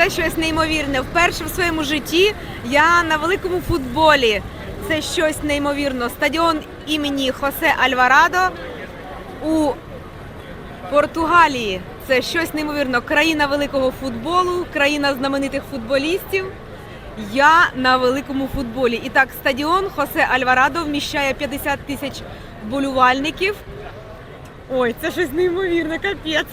Це щось неймовірне. Вперше в своєму житті я на великому футболі. Це щось неймовірно. Стадіон імені Хосе Альварадо у Португалії. Це щось неймовірно. Країна великого футболу, країна знаменитих футболістів. Я на великому футболі. І так, стадіон Хосе Альварадо вміщає 50 тисяч болювальників. Ой, це щось неймовірне, капець.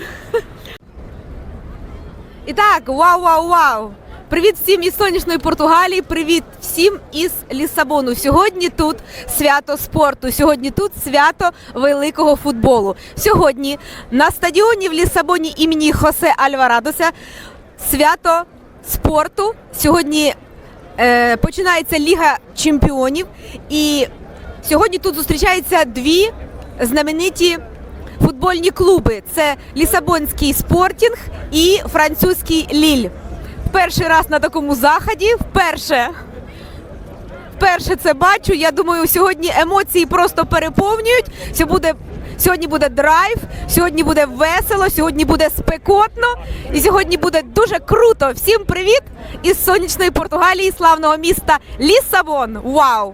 І так, вау, вау, вау! Привіт всім із сонячної Португалії. Привіт всім із Лісабону. Сьогодні тут свято спорту. Сьогодні тут свято великого футболу. Сьогодні на стадіоні в Лісабоні імені Хосе Альварадоса свято спорту. Сьогодні е, починається Ліга Чемпіонів. І сьогодні тут зустрічаються дві знамениті футбольні клуби: це Лісабонський спортінг і французький Ліль. Перший раз на такому заході. Вперше. Вперше це бачу. Я думаю, сьогодні емоції просто переповнюють. Сьогодні буде, сьогодні буде драйв, сьогодні буде весело, сьогодні буде спекотно і сьогодні буде дуже круто. Всім привіт із сонячної Португалії, славного міста Лісабон. Вау!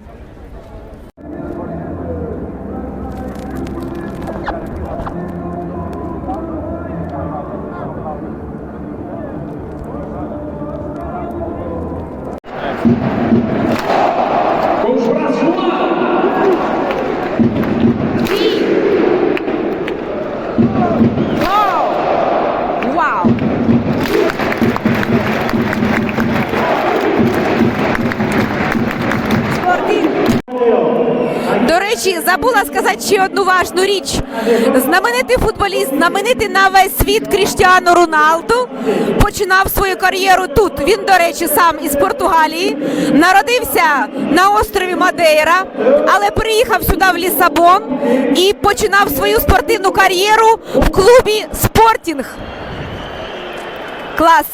Thank you. Речі, забула сказати ще одну важну річ. Знаменитий футболіст, знаменитий на весь світ Кріштіану Роналду починав свою кар'єру тут. Він, до речі, сам із Португалії, народився на острові Мадейра, але приїхав сюди в Лісабон і починав свою спортивну кар'єру в клубі Спортінг. Клас.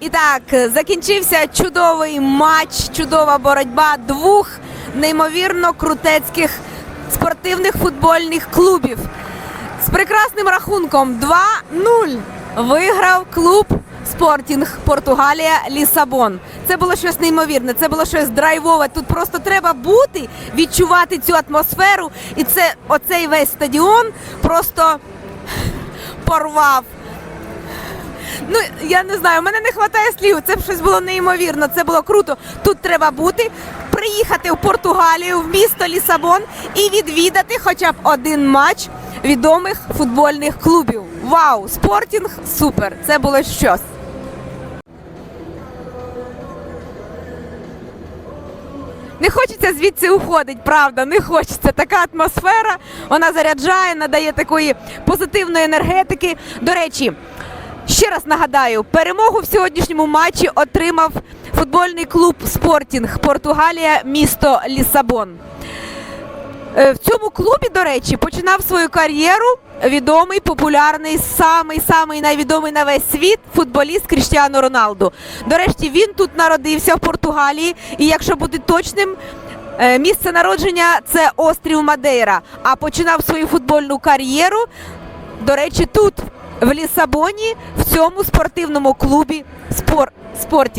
І так, закінчився чудовий матч, чудова боротьба двох неймовірно крутецьких спортивних футбольних клубів. З прекрасним рахунком 2-0 виграв клуб Спортінг Португалія Лісабон. Це було щось неймовірне, це було щось драйвове. Тут просто треба бути, відчувати цю атмосферу. І це оцей весь стадіон просто порвав Ну я не знаю, у мене не вистачає слів. Це щось було неймовірно. Це було круто. Тут треба бути, приїхати в Португалію, в місто Лісабон і відвідати хоча б один матч відомих футбольних клубів. Вау! Спортінг супер! Це було щось. Не хочеться звідси уходить, правда, не хочеться. Така атмосфера, вона заряджає, надає такої позитивної енергетики. До речі, ще раз нагадаю, перемогу в сьогоднішньому матчі отримав футбольний клуб Спортінг Португалія, місто Лісабон. Е, В цьому клубі, до речі, починав свою кар'єру відомий, популярний, самий самий найвідомий на весь світ футболіст Кріштіану Роналду. До речі, він тут народився в Португалії, і якщо бути точним. е, Місце народження це острів Мадейра. А починав свою футбольну кар'єру, до речі, тут, в Лісабоні, в цьому спортивному клубі спор, спорті.